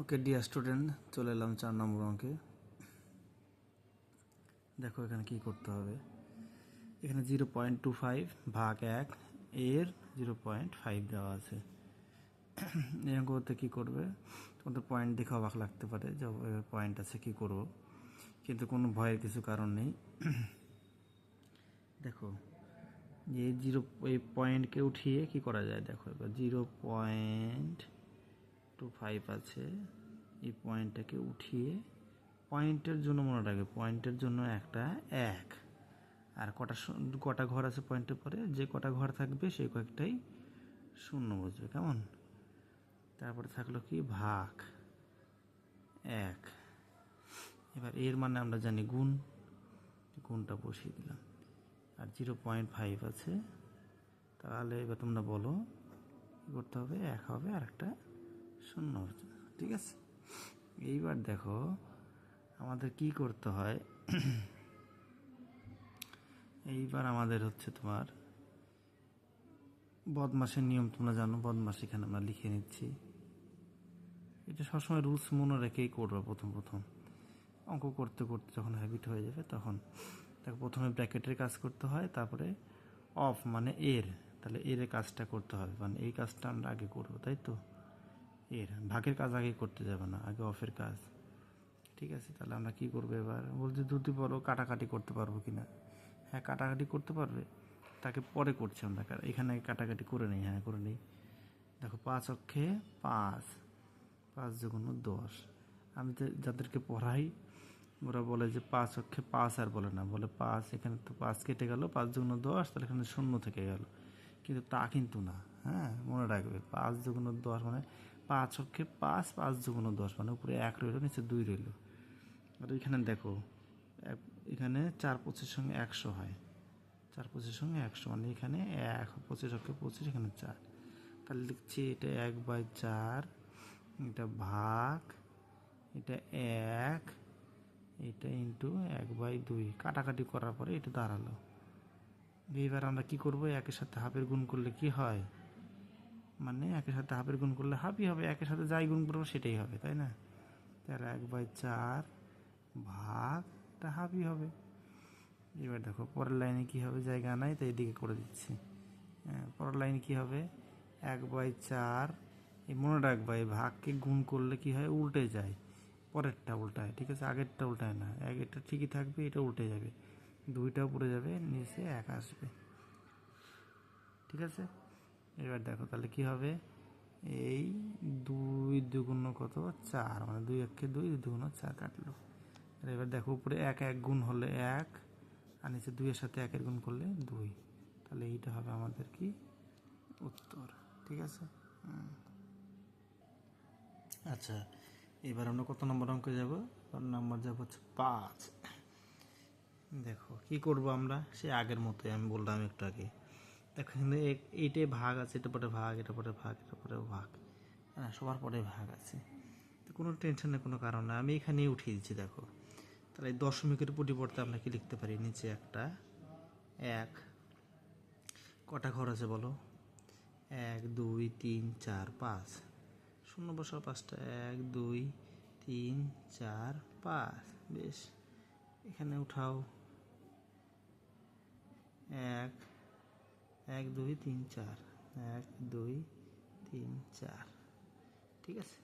Okay dear student চলে এলাম চার নম্বর অঙ্কে। দেখো এখানে কি করতে হবে। এখানে জিরো পয়েন্ট টু ফাইভ ভাগ এক, এর জিরো পয়েন্ট ফাইভ দেওয়া আছে। এই অঙ্ক করতে কী করবে? তোমাদের পয়েন্ট দেখে অবাক লাগতে পারে যে পয়েন্ট আছে কি করব। কিন্তু কোনো ভয়ের কিছু কারণ নেই। দেখো যে জিরো এই পয়েন্টকে উঠিয়ে কি করা যায়? দেখো, এবার জিরো পয়েন্ট টু ফাইভ আছে। এই পয়েন্টটাকে উঠিয়ে পয়েন্টের জন্য মনে রাখবে পয়েন্টের জন্য একটা এক। আর কটা কটা ঘর আছে পয়েন্টের পরে? যে কটা ঘর থাকবে সেই কয়েকটাই শূন্য বুঝবে কেমন? তারপরে থাকল কি? ভাগ। এক। এবার এর মানে আমরা জানি গুণ। গুণটা বসিয়ে দিলাম। আর জিরো পয়েন্ট ফাইভ আছে। তাহলে এবার তোমরা বলো করতে হবে? এক হবে আর একটা শূন্য ঠিক আছে? এইবার দেখো আমাদের কি করতে হয়? এইবার আমাদের হচ্ছে তোমার বদমাসের নিয়ম তোমরা জানো, বদমাস এখানে আমরা লিখে নিচ্ছি। এটা সবসময় রুলস মনে রেখেই করব প্রথম প্রথম। অঙ্ক করতে করতে যখন হ্যাবিট হয়ে যাবে তখন। দেখো, প্রথমে ব্র্যাকেটের কাজ করতে হয়, তারপরে অফ মানে এর। তাহলে এর কাজটা করতে হবে। মানে এই কাজটা আমরা আগে করব, তাই তো? এর, ভাগের কাজ আগে করতে যাবে না, আগে অফের কাজ। ঠিক আছে, তাহলে আমরা কি করব এবার? বলছি দুটি বলো, কাটাকাটি করতে পারব কি না হ্যাঁ কাটাকাটি করতে পারবে। তাকে পরে করছি আমরা এখানে কাটাকাটি করে নেই হ্যাঁ করে নেই। দেখো, পাঁচ অক্ষে পাঁচ পাঁচ যখন দশ। আমি যাদেরকে পড়াই, ওরা বলে যে পাঁচ অক্ষে পাঁচ আর বলে না। বলে পাঁচ, এখানে তো পাঁচ কেটে গেল, পাঁচ যুগ্ন দশ, তাহলে এখানে শূন্য থেকে গেল। কিন্তু তা কিন্তু না হ্যাঁ মনে রাখবে, পাঁচ যুগ্ন দশ মানে পাঁচ অক্ষে পাঁচ পাঁচ যুগ্ন দশ মানে উপরে এক রইল, নিচে দুই রইল। আর এখানে দেখো এখানে চার পঁচিশের সঙ্গে একশো হয়। চার পঁচিশের সঙ্গে একশো মানে এখানে এক, পঁচিশ অক্ষে পঁচিশ, এখানে চার। তাহলে লিখছি এটা এক বাই চার, এটা ভাগ, এটা এক, এটা ইন্টু এক বাই দুই। কাটাকাটি করার পরে এটা দাঁড়াল। এবার আমরা কি করব? একের সাথে হাফের গুণ করলে কি হয়? মানে একের সাথে হাফের গুণ করলে হাফই হবে একের সাথে যাই গুণ করব সেটাই হবে তাই না? তাহলে এক বাই চার ভাগ এটা হাফই হবে। এবার দেখো পরের লাইনে কী হবে? জায়গা নাই তাই এদিকে করে দিচ্ছি। হ্যাঁ, পরের লাইনে কী হবে? এক বাই চার এই মনে রাখবা এই ভাগকে গুণ করলে কি হয়? উল্টে যায়। পরেরটা উল্টায় ঠিক আছে? আগেরটা উল্টায় না আগেরটা ঠিকই থাকবে এটা উল্টে যাবে। দুইটাও পড়ে যাবে নিচে এক আসবে। ঠিক আছে? এবার দেখো তাহলে কি হবে? এই দুই দুগুণ কত? চার মানে দুই একে দুই দুগুণ চার কাটলো। এবার দেখো উপরে এক এক গুণ হলে এক, আর নিচে দুইয়ের সাথে একের গুণ করলে দুই। তাহলে এইটা হবে আমাদের কি? উত্তর, ঠিক আছে? আচ্ছা এবার আমরা কত নম্বর অঙ্কে যাব? নম্বর যাব হচ্ছে পাঁচ। দেখো, কি করব আমরা? সে আগের মতোই, আমি বললাম একটু আগে। দেখো এইটাই ভাগ আছে, এটা পরে ভাগ, এটা পরে ভাগ, এটা পরে ভাগ। হ্যাঁ সবার পরে ভাগ আছে। তো কোনো টেনশনের কোনো কারণ না আমি এখানেই উঠিয়ে দিচ্ছি, দেখো। তাহলে দশমিকের পরিবর্তে আমরা কি লিখতে পারি? নিচে একটা, এক। কটা ঘর আছে বলো? এক, দুই, তিন, চার, পাঁচ। শূন্য বসাও পাঁচটা। এক, দুই, তিন, চার, পাঁচ। বেশ। এখানে উঠাও। এক এক, দুই, তিন, চার। এক, দুই, তিন, চার। ঠিক আছে?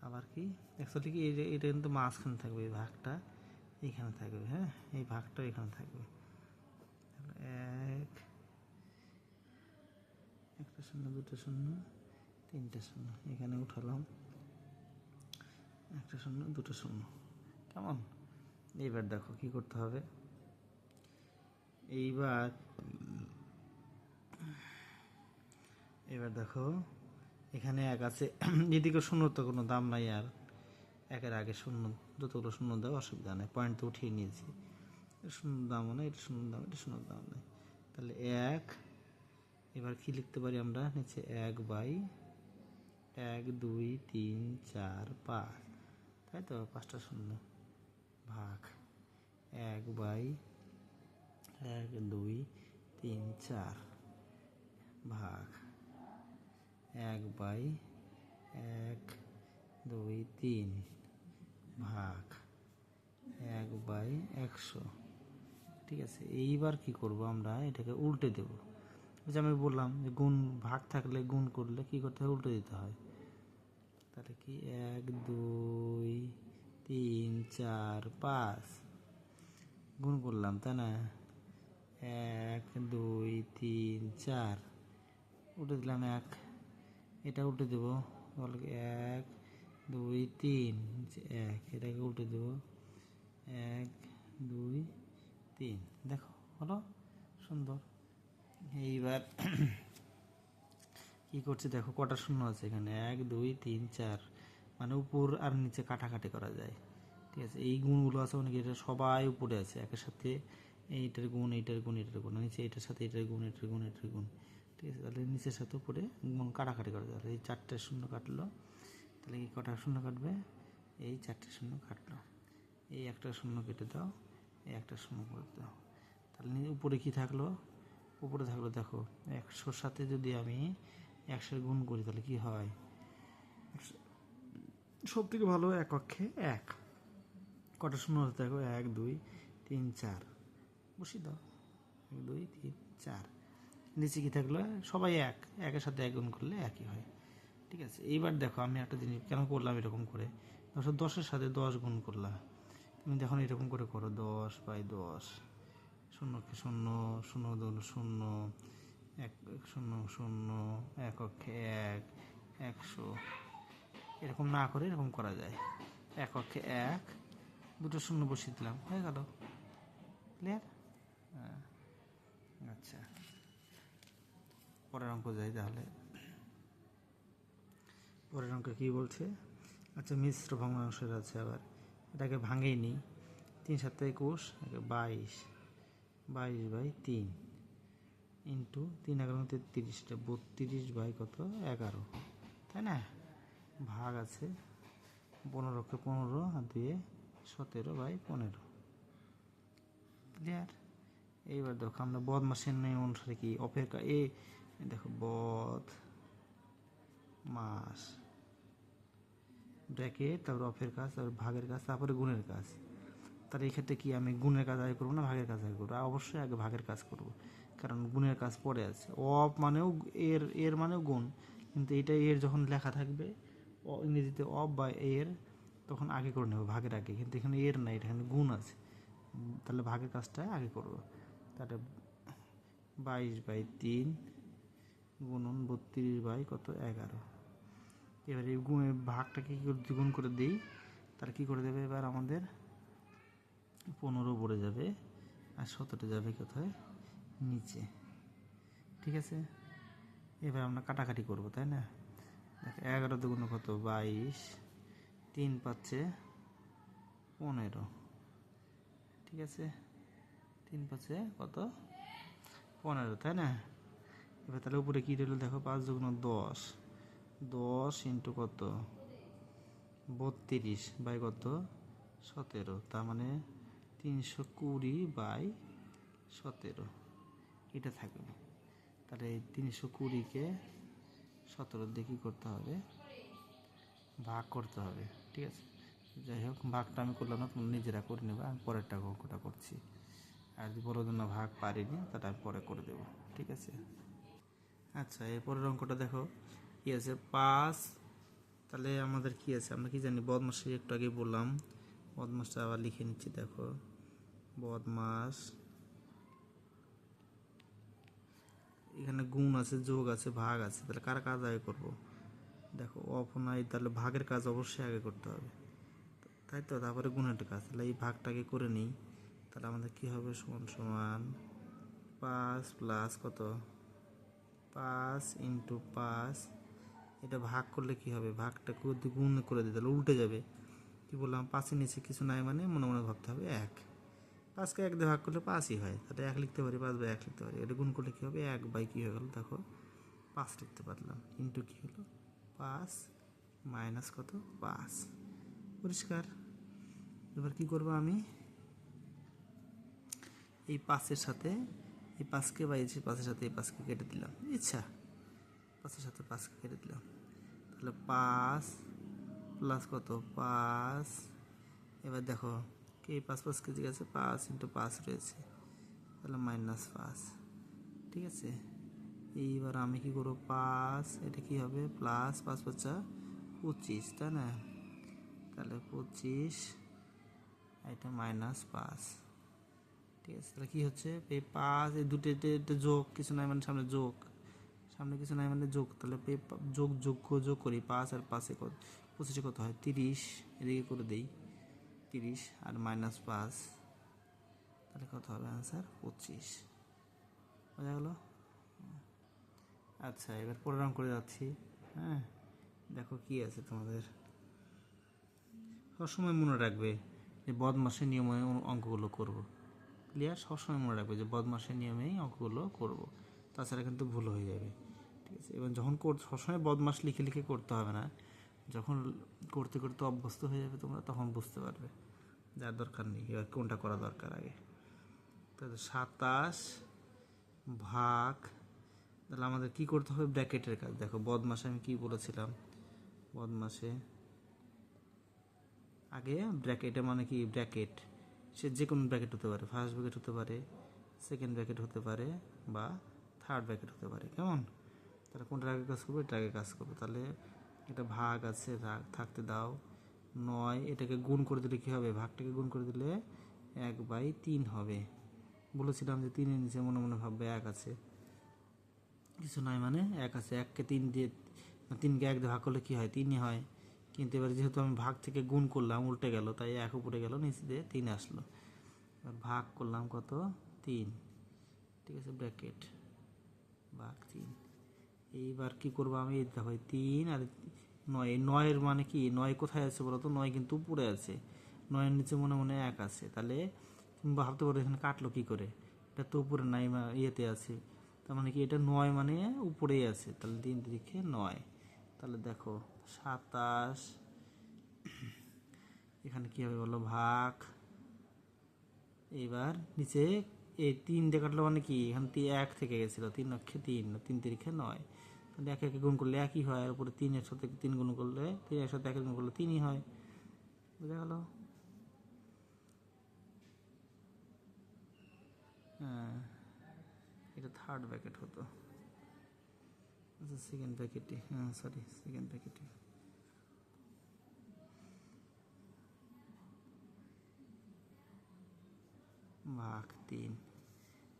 আবার কি? অ্যাকচুয়ালি কি এটা কিন্তু মাঝখানে থাকবে, এই ভাগটা এইখানে থাকবে হ্যাঁ? এই ভাগটা এখানে থাকবে। এক, একটা শূন্য, দুটো শূন্য, তিনটে শূন্য। এখানে উঠালাম। একটা শূন্য, দুটো শূন্য। কেমন? এইবার দেখো কি করতে হবে। এইবার এবার দেখো, এখানে এক আছে। এদিকে শূন্য তো কোনো দাম নাই আর। একের আগে শূন্য, যতগুলো শূন্য দেওয়া অসুবিধা নেই। পয়েন্ট তো উঠিয়ে নিয়েছি। শূন্য দামও নেই, এটা শূন্য দাম এটা শূন্য দাম নেই। তাহলে এক, এবার কি লিখতে পারি আমরা? নিচে এক বাই এক, দুই, তিন, চার, পাঁচ। তাই তো? পাঁচটা শূন্য। ভাগ এক বাই এক, দুই, তিন, চার। ভাগ এক বাই এক দুই তিন ভাগ এক বাই একশো। ঠিক আছে, এইবার কি করব আমরা? এটাকে উল্টে দেব। যে আমি বললাম যে গুণ ভাগ থাকলে গুণ করলে কি করতে হয়? উল্টে দিতে হয়। তাহলে কি? এক, দুই, তিন, চার, পাঁচ। গুণ করলাম, তাই না? এক, দুই, তিন, চার। উল্টে দিলাম এক। এটা উল্টে দেবো। তাহলে এক, দুই, তিন। এক, এটাকে উল্টে দেবো। এক, দুই, তিন। দেখো, হলো? সুন্দর। এইবার কি করছে? দেখো, কটা শূন্য আছে এখানে। এক, দুই, তিন, চার। মানে উপর আর নিচে কাটাকাটি করা যায়। ঠিক আছে? এই গুণগুলো আছে অনেক এটা সবাই উপরে আছে, একের সাথে এইটার গুণ এইটার গুণ এটার গুণ। নিচে এটার সাথে এটার গুণ এটার গুণ এটার গুণ। ঠিক আছে তাহলে নিচের সাথে উপরে গুণ কাটাকাটি করা যায় এই চারটে শূন্য কাটলো। তাহলে কি কটা শূন্য কাটবে? এই চারটে শূন্য কাটলো। এই একটা শূন্য কেটে দাও, এই একটা শূন্য করে দাও। তাহলে উপরে কি থাকল? উপরে থাকল দেখো একশোর সাথে যদি আমি একশোর গুণ করি তাহলে কি হয়? সব থেকে ভালো এক অক্ষে এক। কটা শূন্য দেখো? এক, দুই, তিন, চার। বসিয়ে দাও। এক, দুই, তিন, চার। নিচে কি থাকল সবাই এক, একের সাথে এক গুণ করলে একই হয়। ঠিক আছে? এইবার দেখো, আমি একটা জিনিস, কেন করলাম এরকম করে? দশ দশের সাথে দশ গুণ করলাম। তুমি যখন এরকম করে করো, দশ বাই দশ, শূন্যকে শূন্য শূন্য দুন শূন্য, এক, শূন্য শূন্য এক অক্ষে এক, একশো, এরকম না করে এরকম করা যায়। এক অক্ষে এক, দুটো শূন্য বসিয়ে দিলাম, হয়ে গেল। ক্লিয়ার আচ্ছা। পরের অঙ্ক যাই তাহলে। পরের অঙ্ক কী বলছে? আচ্ছা মিশ্র ভগ্নাংশের আছে আবার। এটাকে ভাঙেই নিই তিন সাত একুশ একে বাইশ। বাইশ বাই তিন। ইন্টু তিন এগারো তেত্রিশটা বত্রিশ বাই কত? এগারো। তাই না? ভাগ আছে পনেরোকে পনেরো, আর দুয়ে সতেরো বাই পনেরো। ক্লিয়ার এইবার দেখো, আমরা বদমাসের নিয়ম অনুসারে কি? অপেক্ষা এ দেখো, বদ, মাস, ব্র্যাকেট, তারপর অফের কাজ, তারপর ভাগের কাজ, তারপরে গুণের কাজ। তার এই ক্ষেত্রে কি আমি গুণের কাজ আগে করব না ভাগের কাজ আগে করব? অবশ্যই আগে ভাগের কাজ করব, কারণ গুণের কাজ পরে আছে। অফ মানেও এর এর মানেও গুণ, কিন্তু এটা এর যখন লেখা থাকবে ইংরেজিতে অফ বা এর, তখন আগে করে নেব, ভাগের আগে। কিন্তু এখানে এর নাই, এখানে গুণ আছে। তাহলে ভাগের কাজটা আগে করব। তাহলে বাইশ বাই তিন গুণন বত্রিশ বাই কত? এগারো। এবার এই ভাগটাকে কী করে দ্বিগুণ করে দিই? তার কী করে দেবে? এবার আমাদের পনেরো পড়ে যাবে আর সতেরো যাবে কোথায়? নিচে। ঠিক আছে? এবার আমরা কাটাকাটি করব, তাই না? দেখো, এগারো দুগুণ কত? বাইশ। তিন পাচ্ছে পনেরো। ঠিক আছে? তিন পাচ্ছে কত? পনেরো, তাই না? এবার তাহলে উপরে কী রইল দেখো, পাঁচ দুগুণ দশ। দশ ইন্টু কত? বত্রিশ। বাই কত? সতেরো। তার মানে তিনশো কুড়ি বাই সতেরো। এটা থাকবে। তাহলে এই তিনশো কুড়িকে সতেরো দিয়ে কী করতে হবে? ভাগ করতে হবে। ঠিক আছে? যাই হোক, ভাগটা আমি করলাম না, তোমরা নিজেরা করে নেবে। আমি পরেরটা অঙ্কটা করছি। আর যদি বড় জন্য ভাগ পারিনি তাটা আমি পরে করে দেবো। ঠিক আছে? আচ্ছা এরপরের অঙ্কটা দেখো। কি আছে? পাঁচ। তাহলে আমাদের কি আছে? আমরা কি জানি? বদমাসি একটু আগে বললাম। বদমাসটা আবার লিখে নিচ্ছি, দেখো। বদমাস। এখানে গুণ আছে, যোগ আছে, ভাগ আছে। তাহলে কার কাজ আগে করব? দেখো, অফ নাই, তাহলে ভাগের কাজ অবশ্যই আগে করতে হবে। তাই তো? তারপরে গুণের কাজ। তাহলে এই ভাগটাকে করে নিই। তাহলে আমাদের কি হবে? সমান সমান পাঁচ প্লাস কত? পাঁচ ইন্টু পাঁচ, এটা ভাগ করলে কি হবে? ভাগটা গুণ করে দিই, তাহলে উল্টে যাবে। কি বললাম? পাঁচের নিচে কিছু নাই মানে মনে মনে ভাবতে হবে এক। পাঁচকে এক দিয়ে ভাগ করলে পাঁচই হয়। তাহলে এক লিখতে পারি, পাঁচ বাই এক লিখতে পারি। এটা গুণ করলে কী হবে? এক বাই কী হয়ে গেল? দেখো, পাঁচ লিখতে পারলাম। ইন্টু কী হলো? পাঁচ মাইনাস কত? পাঁচ। পরিষ্কার? এবার কি করব আমি? এই পাঁচের সাথে এই পাঁচকে বা এই পাঁচের সাথে এই পাঁচকে কেটে দিলাম। ইচ্ছা, পাঁচের সাথে পাঁচকে কেটে দিলাম। তাহলে পাঁচ প্লাস কত? পাঁচ। এবার দেখো, কি পাঁচ পাঁচ কেজি আছে পাঁচ ইন্টু পাঁচ রয়েছে। তাহলে মাইনাস পাঁচ। ঠিক আছে? এইবার আমি কি করব? পাঁচ, এটা কি হবে? প্লাস পাঁচ পাঁচা পঁচিশ, তাই না? তাহলে পঁচিশ, এটা মাইনাস পাঁচ। ঠিক আছে? তাহলে কি হচ্ছে? এই পাঁচ এই দুটো যোগ, কিছু নাই মানে সামনে যোগ। সামনে কিছু নাই মানে যোগ। তাহলে পে যোগ যোগ যোগ করি। পাঁচ আর পাঁচে কত? পঁচিশে কত হয়? তিরিশ। এদিকে করে দেই। তিরিশ আর মাইনাস পাঁচ। তাহলে কত হবে আনসার পঁচিশ। বোঝা গেল? আচ্ছা এবার অঙ্ক করে যাচ্ছি। হ্যাঁ? দেখো কি আছে তোমাদের। সবসময় মনে রাখবে যে বদমাসের নিয়মে অঙ্কগুলো করব। ক্লিয়ার সবসময় মনে রাখবে যে বদমাসের নিয়মেই অঙ্কগুলো করব। তাছাড়া কিন্তু ভুল হয়ে যাবে। ঠিক আছে? এবং যখন কর, সবসময় বদমাস লিখে লিখে করতে হবে না। যখন করতে করতে অভ্যস্ত হয়ে যাবে তোমরা, তখন বুঝতে পারবে। যার দরকার নেই। এবার কোনটা করা দরকার আগে? তাহলে সাতাশ ভাগ, তাহলে আমাদের কি করতে হবে? ব্র্যাকেটের কাজ। দেখো বদমাসে আমি কি বলেছিলাম? বদমাসে আগে ব্র্যাকেটে মানে কি? ব্র্যাকেট। সে যে কোনো ব্র্যাকেট হতে পারে ফার্স্ট ব্র্যাকেট হতে পারে সেকেন্ড ব্র্যাকেট হতে পারে বা থার্ড ব্র্যাকেট হতে পারে, কেমন? তাহলে কোনটার আগে কাজ করবে? এটা আগে কাজ করবে। তাহলে এটা ভাগ আছে থাকতে দাও। নয়, এটাকে গুণ করে দিলে কী হবে? ভাগটাকে গুণ করে দিলে এক বাই তিন হবে। বলেছিলাম যে তিনের নিচে মনে মনে ভাববে এক আছে। কিছু নয় মানে এক আছে। এককে তিন দিয়ে তিনকে এক দিয়ে ভাগ করলে কী হয়? তিনই হয়। কিন্তু এবার যেহেতু আমি ভাগ থেকে গুণ করলাম, উল্টে গেল, তাই এক উপরে গেল, নিচে দিয়ে তিন আসলো। এবার ভাগ করলাম কত? তিন। ঠিক আছে, ব্র্যাকেট। ভাগ তিন। এইবার কি করব আমি? দেখো তিন আর নয়। নয়ের মানে কি? নয় কোথায় আছে বলো তো? নয় কিন্তু উপরে আছে। নয়ের নিচে মনে মনে এক আছে। তাহলে তুমি ভাবতে পারো এখানে কাটলো কি করে? এটা তো উপরে নাই ইয়েতে আছে। তার মানে কি এটা নয় মানে উপরেই আছে। তাহলে তিন দিকে নয়। তাহলে দেখো সাতাশ। এখানে কি হবে বলো? ভাগ। এবার নিচে এই তিন দিয়ে কাটলো মানে কি? এখানে এক থেকে গেছিল। তিন অক্ষে তিন তিন তিরিখে নয়। তাহলে একে একে গুণ করলে একই হয়, আর উপরে তিনের সাথে তিন গুণ করলে তিনের সাথে একে গুণ করলে তিনই হয়। বুঝা গেল? হ্যাঁ এটা থার্ড ব্যাকেট হতো। আচ্ছা সেকেন্ড ব্যাকেটই হ্যাঁ সরি সেকেন্ড ব্যাকেটই ভাগ তিন।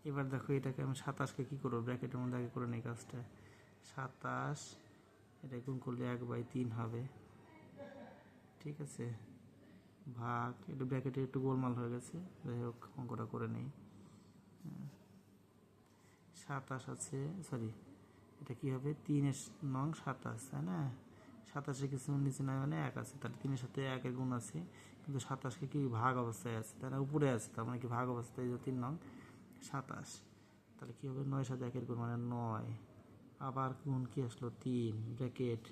এবার দেখো এটাকে আমি সাতাশকে কী করব? ব্র্যাকেটের মধ্যে আগে করে নেই কাজটা। সাতাশ, এটা গুণ করলে এক বাই তিন হবে। ঠিক আছে? ভাগ, এটা ব্র্যাকেটে একটু গোলমাল হয়ে গেছে। যাই হোক, অঙ্কটা করে নেই। সাতাশ আছে, সরি, এটা কি হবে? তিনের নং সাতাশ, তাই না? সাতাশে কিছু নিচে নয় মানে এক আছে। তাহলে তিনের সাথে একের গুণ আছে। কিন্তু সাতাশকে কি ভাগ অবস্থায় আছে? তারা উপরে আছে, তার মানে কি ভাগ অবস্থায় যে তিন নং, সাতাশ। তাহলে কী হবে? নয় সাথে একের গুণ মানে নয়। আবার গুণ কি আসলো? তিন, ব্র্যাকেট,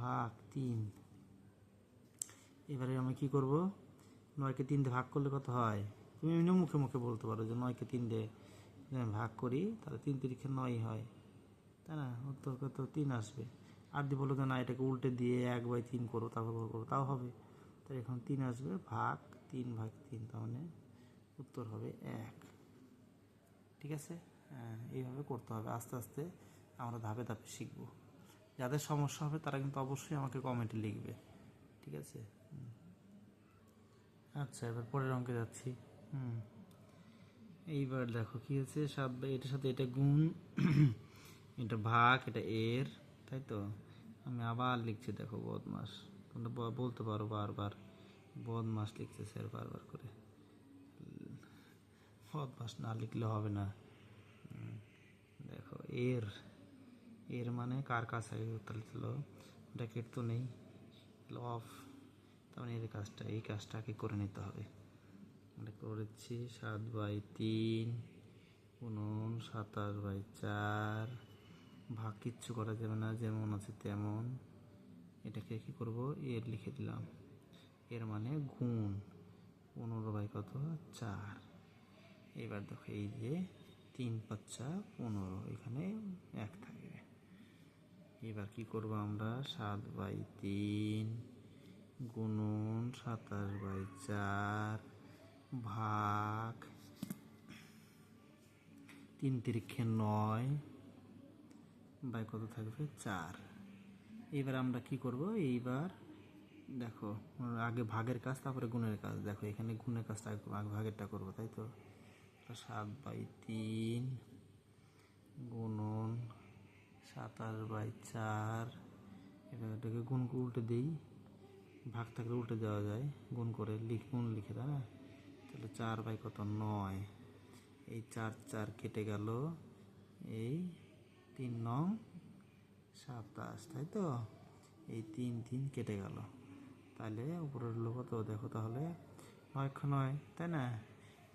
ভাগ তিন। এবারে আমি কি করব? নয়কে তিন দিয়ে ভাগ করলে কত হয়? তুমি এমনি মুখে মুখে বলতে পারো যে নয়কে তিন দিয়ে ভাগ করি, তাহলে তিন তিরিখে নয় হয়। তাই না? উত্তর কত তিন আসবে। আর দিয়ে বলো যে, না, এটাকে উল্টে দিয়ে এক বাই তিন করো, তারপর করো তাও হবে। তাই এখন তিন আসবে, ভাগ তিন ভাগ তিন, তার মানে উত্তর হবে এক। ঠিক আছে? হ্যাঁ এইভাবে করতে হবে। আস্তে আস্তে আমরা ধাপে ধাপে শিখব। যাদের সমস্যা হবে, তারা কিন্তু অবশ্যই আমাকে কমেন্টে লিখবে। ঠিক আছে? আচ্ছা এবার পরের অঙ্কে যাচ্ছি। হুম। এইবার দেখো কি হচ্ছে? সাত এটার সাথে এটা গুণ, এটা ভাগ, এটা এর। তাই তো? আমি আবার লিখছি দেখো বদমাস। তোমরা বলতে পারো বারবার, বদমাস লিখছে স্যার বারবার করে। বদমাস না লিখলে হবে না। দেখো, এর এর মানে কার কাছে আগে তাহলে চলো ব্র্যাকেট তো নেই। অফ তার মানে এর কাজটা, এই কাজটাকে করে নিতে হবে। আমরা করেছি সাত বাই তিন উনুন সাতাশ বাই চার। ভাগ কিচ্ছু করা যাবে না, যেমন আছে তেমন। এটাকে কি করব? এর লিখে দিলাম। এর মানে গুণ। পনেরো বাই কত? চার। এবার দেখো এই যে তিন পাঁচা পনেরো, এখানে এক থাকবে। এবার কি করব আমরা? সাত বাই তিন গুণন সাতাশ বাই চার ভাগ তিন তিরিক্ষে নয় বাই কত থাকবে? চার। এবার আমরা কি করব? এইবার দেখো, আগে ভাগের কাজ, তারপরে গুণের কাজ। দেখো, এখানে গুণের কাজটা আগে ভাগেরটা করব, তাই তো? সাত বাই তিন গুণন সাতাশ বাই চার। এটাকে গুণ উল্টে দিই। ভাগ থাকলে উল্টে দেওয়া যায়। গুণ করে লিখ গুণ লিখে, তাই না? তাহলে চার বাই কত? নয়। এই চার চার কেটে গেল। এই তিন নং সাতাশ তাই তো? এই তিন তিন কেটে গেল। তাহলে উপরের লোক কত দেখো তাহলে নয় নয়, তাই না?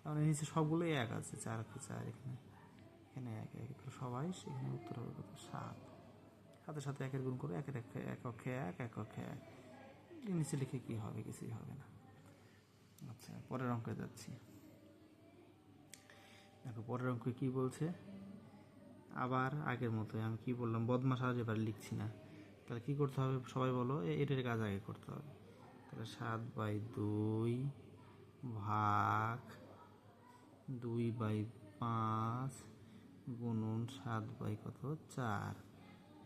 তাহলে নিচে সবগুলোই এক আছে, চার চার এখানে এখানে এক এক সবাই সেখানে উত্তর হবে কত? সাত। সাথে সাথে একের গুণ করে, একের এক এক অক্ষে এক এক অক্ষে এক। নিচে লিখে কি হবে? কিছুই হবে না। আচ্ছা পরের অঙ্কে যাচ্ছি। দেখো, পরের অঙ্কে কি বলছে? আবার আগের মতোই, আমি কি বললাম বদমাস আর এবার লিখছি না। তাহলে কি করতে হবে? সবাই বলো এটার কাজ আগে করতে হবে। তাহলে সাত বাই দুই ভাগ দুই বাই পাঁচ গুণন সাত বাই কত? চার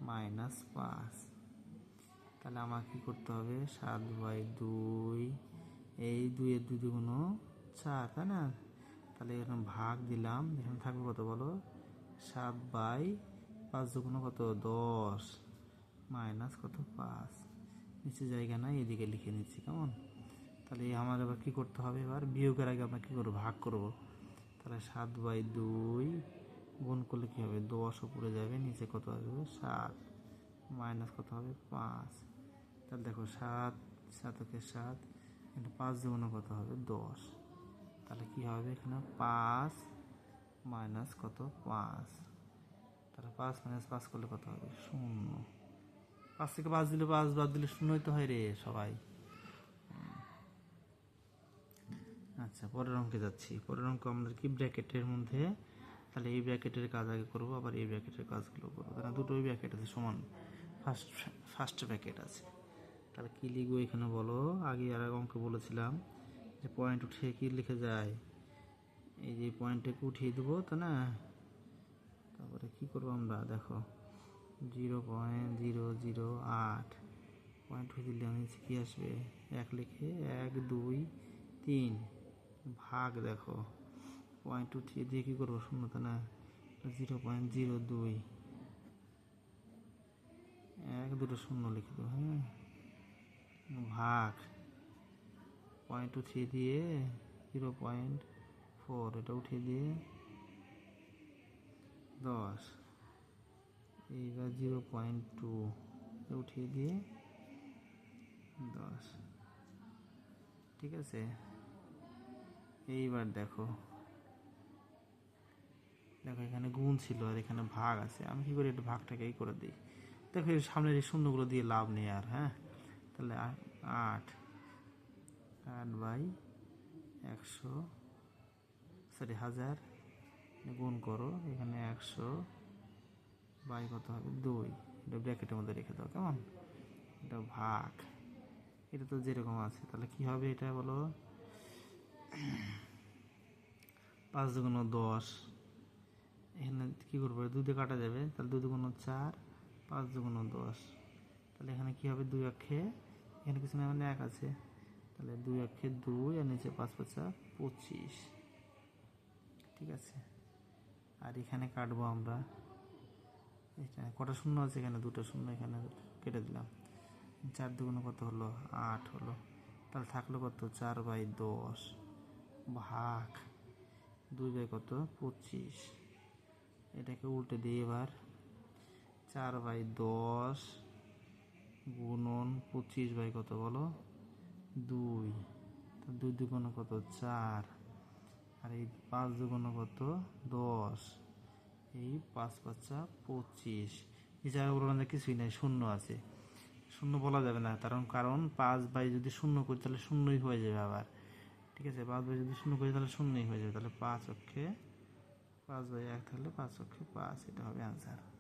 মাইনাস পাঁচ। তাহলে আমার কি করতে হবে? সাত বাই দুই, এই দুইয়ের দুই দুগুণ চার, তাই না? তাহলে এখানে ভাগ দিলাম এখানে থাকবে কত বলো? সাত বাই পাঁচ দুগুণ কত? দশ মাইনাস কত? পাঁচ। নিচে জায়গা নাই, এদিকে লিখে নিচ্ছি, কেমন? তাহলে আমার এবার কী করতে হবে? এবার বিয়োগের আগে আমরা কী করব? ভাগ করব। তাহলে সাত বাই দুই গুণ করলে কী হবে? দশ উপরে যাবে, নিচে কত আসবে? সাত। মাইনাস কত হবে? পাঁচ। তাহলে দেখো সাত, সাতকে সাত, এখানে পাঁচ দুগুণ কত হবে? দশ। তাহলে কী হবে এখানে? পাঁচ মাইনাস কত? পাঁচ। তাহলে পাঁচ মাইনাস পাঁচ করলে কত হবে? শূন্য। পাঁচ থেকে পাঁচ দিলে পাঁচ, বাদ দিলে শূন্যই তো হয় রে সবাই। আচ্ছা পরের অঙ্কে যাচ্ছি। পরের অঙ্ক আমাদের কি ব্র্যাকেটের মধ্যে? তাহলে এই ব্র্যাকেটের কাজ আগে করব, আবার এই ব্র্যাকেটের কাজগুলো করব। তাহলে দুটোই ব্র্যাকেট আছে, সমান। ফার্স্ট ফার্স্ট ব্র্যাকেট আছে। তাহলে কী লিখব এখানে বলো? আগে আর অঙ্ক বলেছিলাম যে পয়েন্ট উঠিয়ে কি লিখে যায়? এই যে পয়েন্টটাকে উঠিয়ে দেবো, তো না? তারপরে কি করব আমরা? দেখো জিরো পয়েন্ট জিরো জিরো আট পয়েন্ট হয়ে দিলে নিচে কী আসবে? এক লিখে এক, দুই, তিন। ভাগ দেখো। পয়েন্ট উঠিয়ে দিয়ে কী করব? শূন্য, তো না? জিরো পয়েন্ট জিরো দুই। এক, দুটো শূন্য লিখে দেবো হ্যাঁ? ভাগ। পয়েন্ট উঠিয়ে দিয়ে জিরো পয়েন্ট ফোর, এটা উঠিয়ে দিয়ে দশ। এইবার জিরো পয়েন্ট টু উঠিয়ে দিয়ে দশ। ঠিক আছে? এইবার দেখো। দেখো, এখানে গুণ ছিল আর এখানে ভাগ আছে। আমি কী করি, একটু ভাগটাকে এই করে দিই। দেখো, এই সামনের এই শূন্যগুলো দিয়ে লাভ নেই আর হ্যাঁ? তাহলে আট আট বাই একশো। সরি, হাজার গুণ করো, এখানে একশো বাই কত হবে? দুই। এটা ব্র্যাকেটের মধ্যে রেখে দাও, কেমন? এটা ভাগ। এটা তো যেরকম আছে, তাহলে কি হবে এটা বলো? পাঁচ দুগুণ দশ। এখানে কী করব? দিয়ে কাটা যাবে, তাহলে দুই দুগুণ চার, পাঁচ দুগুণ দশ। তাহলে এখানে কী হবে? দুই অক্ষে, এখানে কিছু না মানে এক আছে। তাহলে দুই অক্ষে দুই আর নিচে পাঁচ পাঁচা পঁচিশ। ঠিক আছে। আর এখানে কাটবো আমরা। এখানে কটা শূন্য আছে এখানে? দুটো শূন্য এখানে কেটে দিলাম। চার দুগুণ কত হলো? আট হলো। তাহলে থাকল কত? চার বাই দশ। ভাগ দুই বাই কত? পঁচিশ। এটাকে উল্টে দিই এবার। চার বাই দশ গুণন পঁচিশ বাই কত বলো? দুই। দুই দুগুণ কত? চার। আর এই পাঁচ দুগুণ কত? দশ। এই পাঁচ পাঁচা পঁচিশ। এই বলবেন কিছুই নাই, শূন্য আছে। শূন্য বলা যাবে না, কারণ কারণ পাঁচ বাই যদি শূন্য করি তাহলে শূন্যই হয়ে যাবে আবার। ঠিক আছে, পাঁচ বাই যদি শূন্য করি তাহলে শূন্যই হয়ে যাবে। তাহলে পাঁচ অক্ষে পাঁচ বাই এক থাকলে পাঁচ অক্ষে পাঁচ। এটা হবে অ্যান্সার